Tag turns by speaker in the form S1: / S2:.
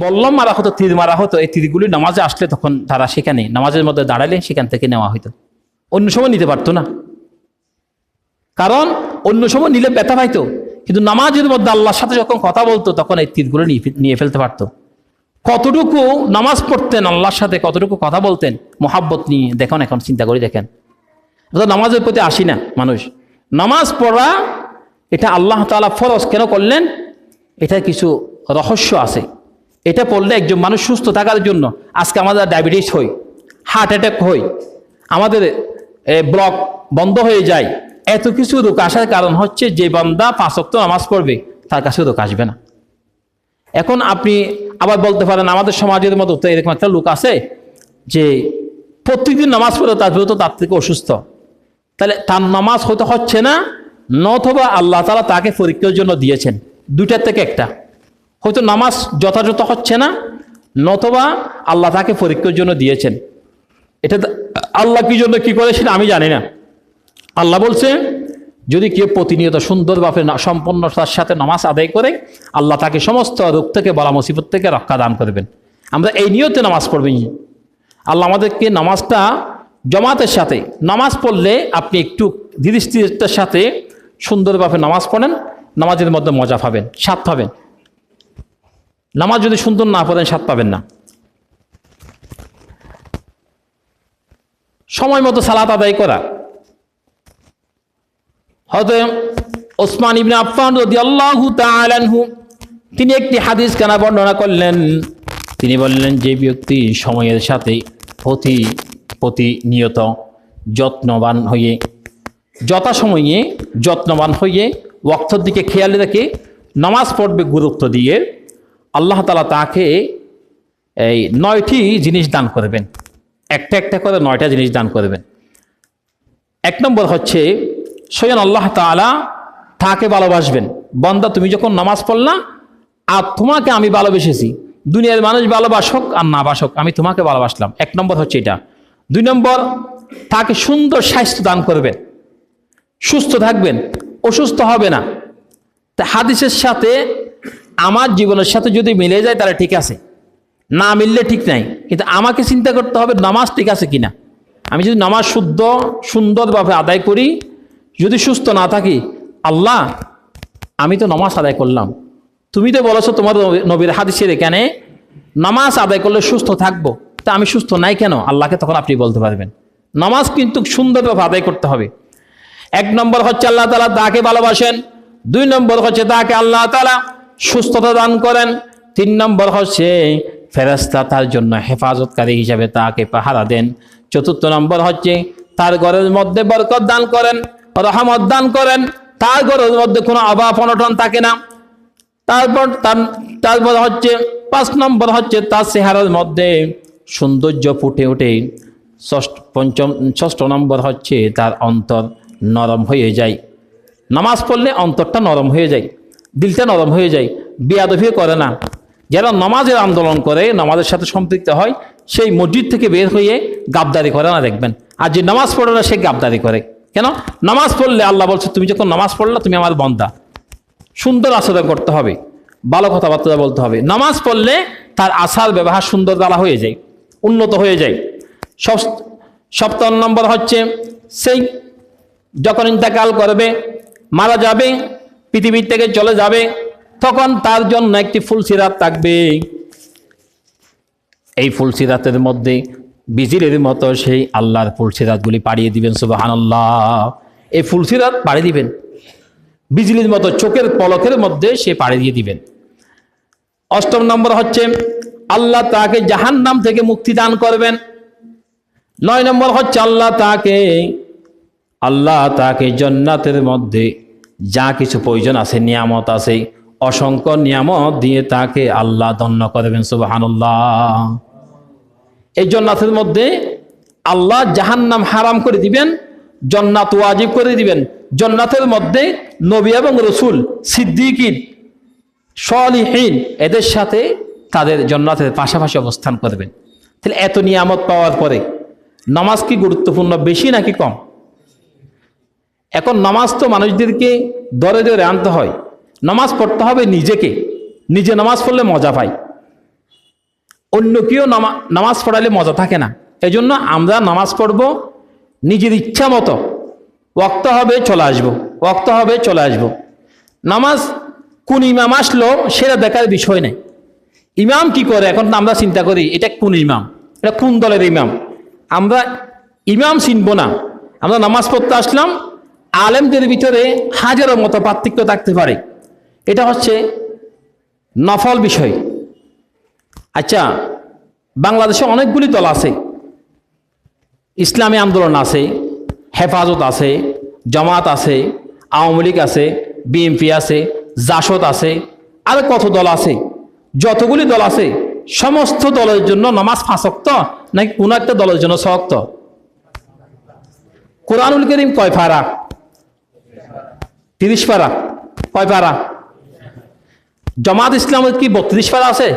S1: বল্লম মারা হতো, তীর মারা হতো, এই তীরগুলি নামাজে আসলে তখন তারা সেখানে, নামাজের মধ্যে দাঁড়ালে সেখান থেকে নেওয়া হতো অন্য সময় নিতে পারতো না। কারণ অন্য সময় নিলে ব্যথা পাইতো। কিন্তু নামাজের মধ্যে আল্লাহর সাথে যখন কথা বলতো, তখন এই তীরগুলো নিয়ে ফেলতে পারতো। কতটুকু নামাজ পড়তেন, আল্লাহর সাথে কতটুকু কথা বলতেন, মোহাব্বত নিয়ে দেখুন, এখন চিন্তা করে দেখেন। তো নামাজের প্রতি আসি না মানুষ। নামাজ পড়া, এটা আল্লাহ তাআলা ফরজ কেন করলেন? এটা কিছু রহস্য আছে। এটা পড়লে একজন মানুষ সুস্থ থাকার জন্য আজকে আমাদের ডায়াবেটিস হই হার্ট অ্যাটাক হই আমাদের ব্লক বন্ধ হয়ে যায়। এত কিছু রোগ আসার কারণ হচ্ছে যে বান্দা পাঁচক্ত নামাজ পড়বে, তার কাছে রোগ আসবে না। এখন আপনি আবার বলতে পারেন, আমাদের সমাজের মতো তো এরকম একটা লোক আছে যে প্রত্যেকদিন নামাজ পড়ে তার তো তার থেকে অসুস্থ। তাহলে তার নামাজ হয়তো হচ্ছে না নথবা আল্লাহ তালা তাকে পরীক্ষার জন্য দিয়েছেন। দুইটার থেকে একটা। হয়তো নামাজ যথাযথ হচ্ছে না, নতবা আল্লাহ তাকে পরীক্ষার জন্য দিয়েছেন। এটা আল্লাহ কি জন্য কি করে আমি জানি না। আল্লাহ বলছে, যদি কেউ প্রতিনিয়ত সুন্দরভাবে সম্পন্নতার সাথে নামাজ আদায় করে, আল্লাহ তাকে সমস্ত রোগ থেকে, বলা মুসিবত থেকে রক্ষা দান করবেন। আমরা এই নিয়তে নামাজ পড়বেন আল্লাহ আমাদেরকে নামাজটা জমাতের সাথে নামাজ পড়লে আপনি একটু ধীরস্থিরতার সাথে সুন্দরভাবে নামাজ পড়েন, নামাজের মধ্যে মজা পাবেন, স্বাদ পাবেন। নামাজ যদি সুন্দর না পড়েন, স্বাদ পাবেন না। সময় মতো সালাত আদায় করা। হয়তো ওসমান ইবনে আফফান রাদিয়াল্লাহু তাআলা আনহু, তিনি একটি হাদিস কানা বর্ণনা করলেন। তিনি বললেন, যে ব্যক্তি সময়ের সাথে প্রতি, প্রতিনিয়ত যত্নবান হয়ে, যথাসময়ে যত্নবান হয়ে, ওয়াক্তর দিকে খেয়াল রেখে নামাজ পড়বে গুরুত্ব দিয়ে আল্লাহ তালা তাকে এই নয়টি জিনিস দান করবেন। একটা একটা করে নয়টা জিনিস দান করবেন। এক নম্বর হচ্ছে, স্বয়ং আল্লাহ তাআলা তাকে ভালোবাসবেন। বন্দা, তুমি যখন নামাজ পড়লা, আর তোমাকে আমি ভালোবেসেছি। দুনিয়ার মানুষ ভালোবাসক আর না বাসক, আমি তোমাকে ভালোবাসলাম। এক নম্বর হচ্ছে এটা। দুই নম্বর, তাকে সুন্দর স্বাস্থ্য দান করবেন। সুস্থ থাকবেন, অসুস্থ হবে না। তা হাদিসের সাথে আমার জীবনের সাথে যদি মিলে যায়, তাহলে ঠিক আছে। না মিললে ঠিক নাই। কিন্তু আমাকে চিন্তা করতে হবে, নামাজ ঠিক আছে কিনা। আমি যদি নামাজ শুদ্ধ, সুন্দরভাবে আদায় করি, যদি সুস্থ না থাকি, আল্লাহ, আমি তো নামাজ আদায় করলাম। তুমি তো বলেছ তোমার নবী- নবীর হাদিসের এখানে, নামাজ আদায় করলে সুস্থ থাকব। তা আমি সুস্থ নাই কেন? আল্লাহকে তখন আপনি বলতে পারবেন। নামাজ কিন্তু সুন্দরভাবে আদায় করতে হবে। এক নম্বর হচ্ছে আল্লাহ তালা তাকে ভালোবাসেন। দুই নম্বর হচ্ছে তাকে আল্লাহ তালা সুস্থতা দান করেন। তিন নম্বর হচ্ছে ফেরাস্তা তার জন্য হেফাজতকারী হিসাবে তাকে পাহারা দেন। চতুর্থ নম্বর হচ্ছে তার ঘরের মধ্যে বরকত দান করেন, রহমত দান করেন। তার ঘরের মধ্যে কোনো অভাব অনটন থাকে না। তারপর তার, তারপর হচ্ছে পাঁচ নম্বর হচ্ছে তার চেহারার মধ্যে সৌন্দর্য ফুটে ওঠে। ষষ্ঠ, পঞ্চম, ষষ্ঠ নম্বর হচ্ছে তার অন্তর নরম হয়ে যায়। নামাজ পড়লে অন্তরটা নরম হয়ে যায়। দিলটা নরম হয়ে যায় বেয়াদফিও করে না। যারা নামাজের আন্দোলন করে, নামাজের সাথে সম্পৃক্ত হয়, সেই মসজিদ থেকে বের হয়ে গাবদারি করে না দেখবেন। আর যে নামাজ পড়ে না, সে গাবদারি করে। কেন? নামাজ পড়লে আল্লাহ বলছে, তুমি যখন নামাজ পড়লে তুমি আমার বন্দা। সুন্দর আচরণ করতে হবে। ভালো কথাবার্তা বলতে হবে। নামাজ পড়লে তার আচার ব্যবহার সুন্দর দ্বারা হয়ে যায়, উন্নত হয়ে যায়। সপ- সপ্তম নম্বর হচ্ছে, সেই যখন ইন্তেকাল করবে, মারা যাবে পৃথিবীর থেকে চলে যাবে, তখন তার জন্য একটি ফুলসিরাত থাকবে। এই ফুলসিরাতের মধ্যে বিজিরের মতো সেই আল্লাহর ফুলসিরাতগুলি পাড়িয়ে দিবেন সুবাহান আল্লাহ এই ফুলসিরাত পাড়িয়ে দিবেন। বিজলির মতো চোখের পলকের মধ্যে সে পাড়ি দিয়ে দিবেন। অষ্টম নম্বর হচ্ছে, আল্লাহ তাকে জাহান নাম থেকে মুক্তি দান করবেন। নয় নম্বর হচ্ছে, আল্লাহ তাকে আল্লাহ তাকে জন্নাতের মধ্যে যা কিছু প্রয়োজন আছে, নিয়ামত আছে, অসংখ্য নিয়ামত দিয়ে তাকে আল্লাহ ধন্য করবেন সুবাহানুল্লাহ। এই জন্নাতের মধ্যে আল্লাহ জাহান্নাম হারাম করে দিবেন, জন্নাত ওয়াজিব করে দিবেন। জন্নাতের মধ্যে নবী এবং রসুল, সিদ্দিকিন, সলিহীন, এদের সাথে তাদের জন্নাতের পাশাপাশি অবস্থান করবেন তাহলে এত নিয়ামত পাওয়ার পরে নামাজ কি গুরুত্বপূর্ণ, বেশি নাকি কম? এখন নামাজ তো মানুষদেরকে দরে দরে আনতে হয়। নামাজ পড়তে হবে নিজেকে। নিজে নামাজ পড়লে মজা পায়। অন্য কেউ নামা- নামাজ পড়ালে মজা থাকে না। এই জন্য আমরা নামাজ পড়ব নিজের ইচ্ছা মতো। ওক্ত হবে, চলে আসব। ওক্ত হবে, চলে আসব। নামাজ কোন ইমাম আসলো, সেটা দেখার বিষয় নেই। ইমাম কি করে? এখন আমরা চিন্তা করি, এটা কোন ইমাম? এটা কোন দলের ইমাম? আমরা ইমাম চিনব না। আমরা নামাজ পড়তে আসলাম আলেমদের ভিতরে হাজারো মতো পার্থক্য থাকতে পারে। এটা হচ্ছে নফল বিষয়। আচ্ছা বাংলাদেশে অনেকগুলি দল আছে। ইসলামী আন্দোলন আছে, হেফাজত আছে, জামাত আছে, আওয়ামী লীগ আছে, বিএনপি আছে, জাসদ আছে, আর কত দল আছে? যতগুলি দল আছে, সমস্ত দলের জন্য নামাজ ফাঁসক্ত নাকি কোনো একটা দলের জন্য শক্ত কোরআনুল করিম কয় পারা তিরিশ পারা। কয় পারা? জামাত ইসলামের কি বত্রিশ পারা আছে?